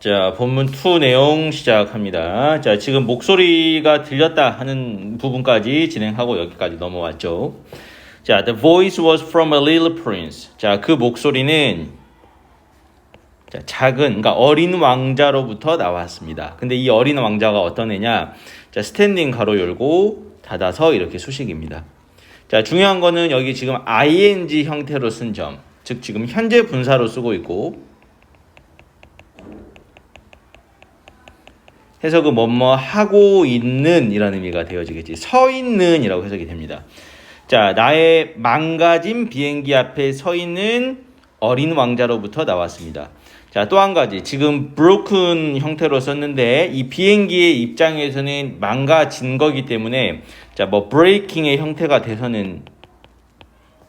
자, 본문 2 내용 시작합니다. 자, 지금 목소리가 들렸다 하는 부분까지 진행하고 여기까지 넘어왔죠. 자, the voice was from a little prince. 자, 그 목소리는 자, 작은, 그러니까 어린 왕자로부터 나왔습니다. 근데 이 어린 왕자가 어떤 애냐? 자, 스탠딩 가로 열고 닫아서 이렇게 수식입니다. 자, 중요한 거는 여기 지금 ing 형태로 쓴 점. 즉, 지금 현재 분사로 쓰고 있고, 해석은 뭐뭐 하고 있는 이라는 의미가 되어지겠지. 서 있는 이라고 해석이 됩니다. 자, 나의 망가진 비행기 앞에 서 있는 어린 왕자로부터 나왔습니다. 자, 또 한 가지. 지금 broken 형태로 썼는데 이 비행기의 입장에서는 망가진 거기 때문에 자, 뭐 breaking의 형태가 돼서는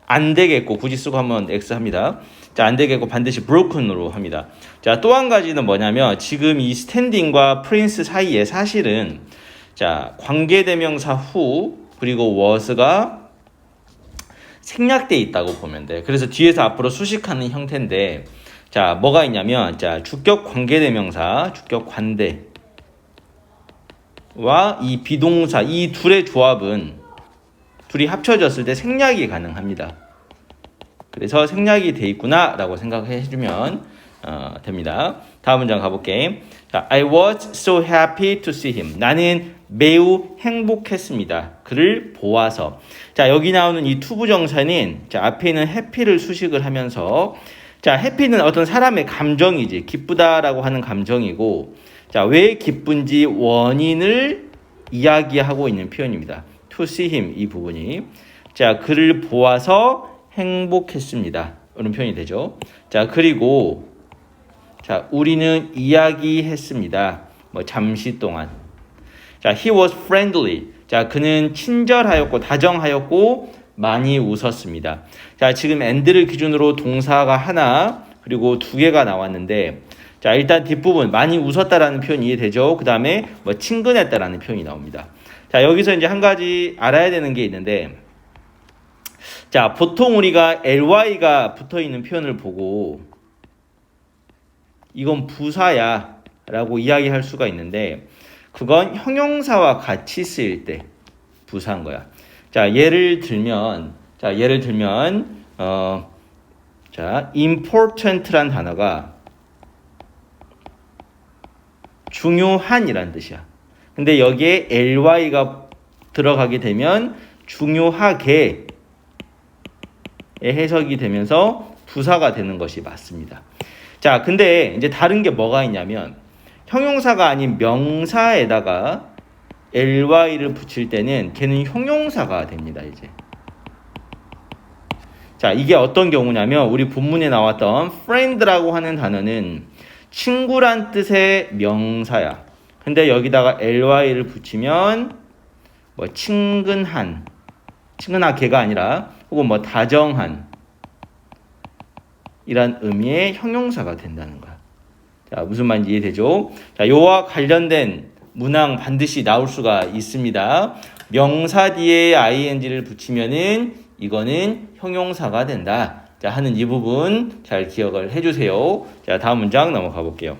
안 되겠고 굳이 쓰고 한번 X 합니다. 자, 안 되겠고 반드시 broken으로 합니다. 자, 또 한 가지는 뭐냐면 지금 이 스탠딩과 프린스 사이에 사실은 자, 관계대명사 후 그리고 was가 생략돼 있다고 보면 돼. 그래서 뒤에서 앞으로 수식하는 형태인데 자, 뭐가 있냐면 자, 주격 관계대명사, 주격 관대 와 이 비동사 이 둘의 조합은 둘이 합쳐졌을 때 생략이 가능합니다. 그래서 생략이 돼 있구나라고 생각해 주면 어, 됩니다. 다음 문장 가볼게. 자, I was so happy to see him. 나는 매우 행복했습니다. 그를 보아서. 자, 여기 나오는 이 투부정사는 자, 앞에 있는 happy를 수식을 하면서 자, 해피는 어떤 사람의 감정이지. 기쁘다라고 하는 감정이고 자, 왜 기쁜지 원인을 이야기하고 있는 표현입니다. to see him 이 부분이 자, 그를 보아서 행복했습니다. 이런 표현이 되죠. 자, 그리고 자, 우리는 이야기했습니다. 뭐 잠시 동안. 자, he was friendly. 자, 그는 친절하였고 다정하였고 많이 웃었습니다. 자, 지금 and를 기준으로 동사가 하나 그리고 두 개가 나왔는데 자, 일단 뒷부분 많이 웃었다라는 표현이 이해되죠? 그다음에 뭐 친근했다라는 표현이 나옵니다. 자, 여기서 이제 한 가지 알아야 되는 게 있는데 자, 보통 우리가 ly가 붙어 있는 표현을 보고 이건 부사야 라고 이야기할 수가 있는데 그건 형용사와 같이 쓰일 때 부사인 거야. 자, 예를 들면 자, 예를 들면 어 자, important란 단어가 중요한이란 뜻이야. 근데 여기에 ly가 들어가게 되면 중요하게 해석이 되면서 부사가 되는 것이 맞습니다. 자, 근데 이제 다른 게 뭐가 있냐면 형용사가 아닌 명사에다가 ly를 붙일 때는 걔는 형용사가 됩니다, 이제. 자, 이게 어떤 경우냐면 우리 본문에 나왔던 friend라고 하는 단어는 친구란 뜻의 명사야. 근데 여기다가 ly를 붙이면 뭐 친근한 친근하게가 아니라 혹은 뭐 다정한 이란 의미의 형용사가 된다는 거야. 자, 무슨 말인지 이해되죠? 자, 요와 관련된 문항 반드시 나올 수가 있습니다. 명사 뒤에 ing를 붙이면은 이거는 형용사가 된다. 자, 하는 이 부분 잘 기억을 해 주세요. 자, 다음 문장 넘어가 볼게요.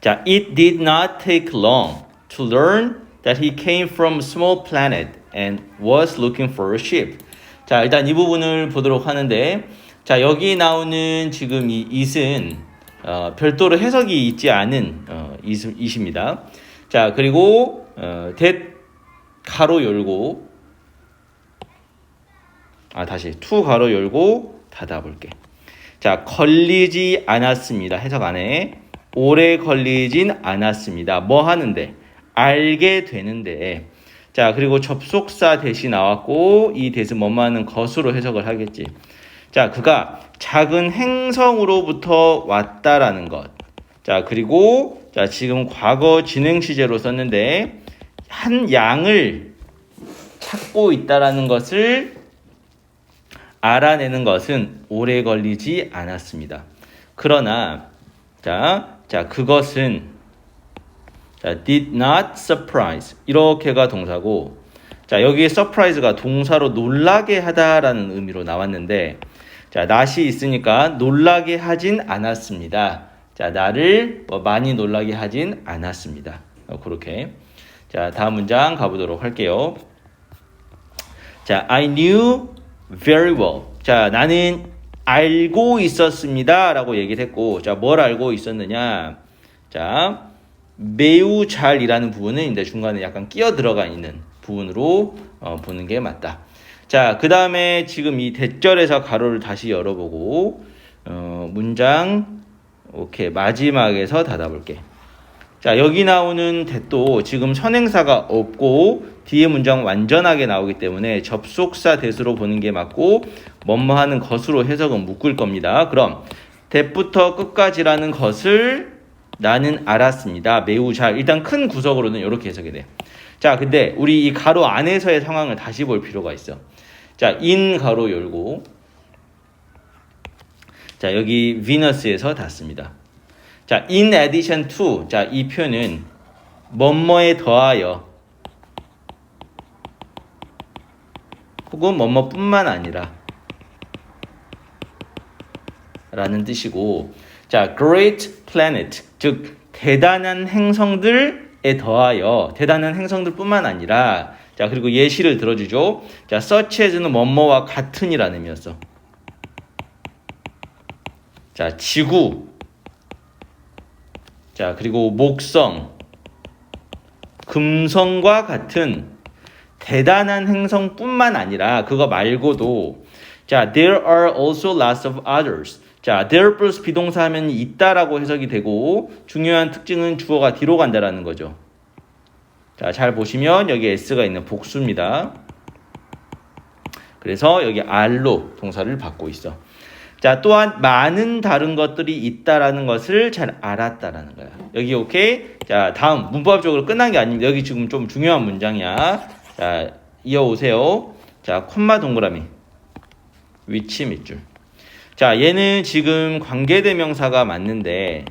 자, it did not take long to learn that he came from a small planet and was looking for a ship. 자, 일단 이 부분을 보도록 하는데 자, 여기 나오는 지금 이 it은 어, 별도로 해석이 있지 않은 어, it, it입니다. 자, 그리고 어, that 가로 열고 아, 다시 to 가로 열고 닫아 볼게. 자, 걸리지 않았습니다. 해석 안에 오래 걸리진 않았습니다. 뭐 하는데? 알게 되는데. 자, 그리고 접속사 대시 나왔고 이 뭐뭐 하는 것으로 해석을 하겠지. 자, 그가 작은 행성으로부터 왔다라는 것. 자, 그리고 자, 지금 과거 진행 시제로 썼는데 한 양을 찾고 있다라는 것을 알아내는 것은 오래 걸리지 않았습니다. 그러나 자, 자, 그것은 자, did not surprise 이렇게가 동사고 자, 여기에 surprise가 동사로 놀라게 하다라는 의미로 나왔는데 자, not이 있으니까 놀라게 하진 않았습니다. 자, 나를 뭐 많이 놀라게 하진 않았습니다. 어, 그렇게. 자, 다음 문장 가보도록 할게요. 자, I knew very well. 자, 나는 알고 있었습니다. 라고 얘기를 했고, 자, 뭘 알고 있었느냐. 자, 매우 잘이라는 부분은 이제 중간에 약간 끼어 들어가 있는 부분으로 어, 보는 게 맞다. 자, 그 다음에 지금 이 대절에서 가로를 다시 열어보고, 어, 문장, 오케이, 마지막에서 닫아볼게. 자, 여기 나오는 대도 지금 선행사가 없고, 뒤에 문장 완전하게 나오기 때문에 접속사 대수로 보는 게 맞고, 뭐뭐 하는 것으로 해석은 묶을 겁니다. 그럼, 대부터 끝까지라는 것을 나는 알았습니다. 매우 잘. 일단 큰 구석으로는 이렇게 해석이 돼요. 자, 근데 우리 이 가로 안에서의 상황을 다시 볼 필요가 있어. 자, 인 가로 열고. 자, 여기 비너스에서 닫습니다. 자, in addition to. 자, 이 표현은 뭐뭐에 더하여 혹은 뭐뭐뿐만 아니라 라는 뜻이고 자, great planet 즉 대단한 행성들에 더하여 대단한 행성들뿐만 아니라 자, 그리고 예시를 들어주죠. 자, such as는 뭐뭐와 같은이라는 의미였어. 자, 지구. 자, 그리고 목성. 금성과 같은 대단한 행성뿐만 아니라 그거 말고도 자, there are also lots of others. 자, there plus 비동사 하면 있다라고 해석이 되고 중요한 특징은 주어가 뒤로 간다라는 거죠. 자, 잘 보시면 여기 s가 있는 복수입니다. 그래서 여기 are로 동사를 받고 있어. 자, 또한 많은 다른 것들이 있다라는 것을 잘 알았다라는 거야. 여기 오케이. 자, 다음 문법적으로 끝난 게 아닙니다. 여기 지금 좀 중요한 문장이야. 자, 이어오세요. 자, 콤마 동그라미. 위치 밑줄. 자, 얘는 지금 관계대명사가 맞는데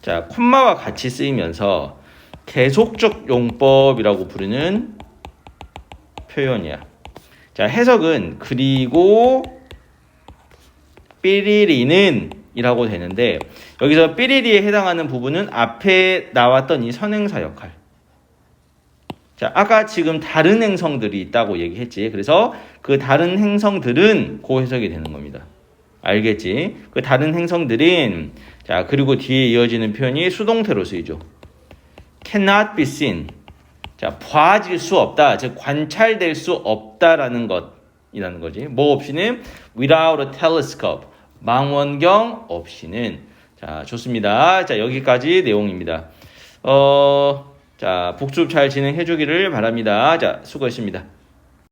자, 콤마와 같이 쓰이면서 계속적 용법이라고 부르는 표현이야. 자, 해석은 그리고 삐리리는 이라고 되는데 여기서 삐리리에 해당하는 부분은 앞에 나왔던 이 선행사 역할. 자, 아까 지금 다른 행성들이 있다고 얘기했지. 그래서 그 다른 행성들은 고 해석이 되는 겁니다. 알겠지? 그 다른 행성들은 자, 그리고 뒤에 이어지는 표현이 수동태로 쓰이죠. cannot be seen. 자, 봐질 수 없다. 즉 관찰될 수 없다라는 것이라는 거지. 뭐 없이는 without a telescope. 망원경 없이는 자, 좋습니다. 자, 여기까지 내용입니다. 어, 자, 복습 잘 진행해 주기를 바랍니다. 자, 수고했습니다.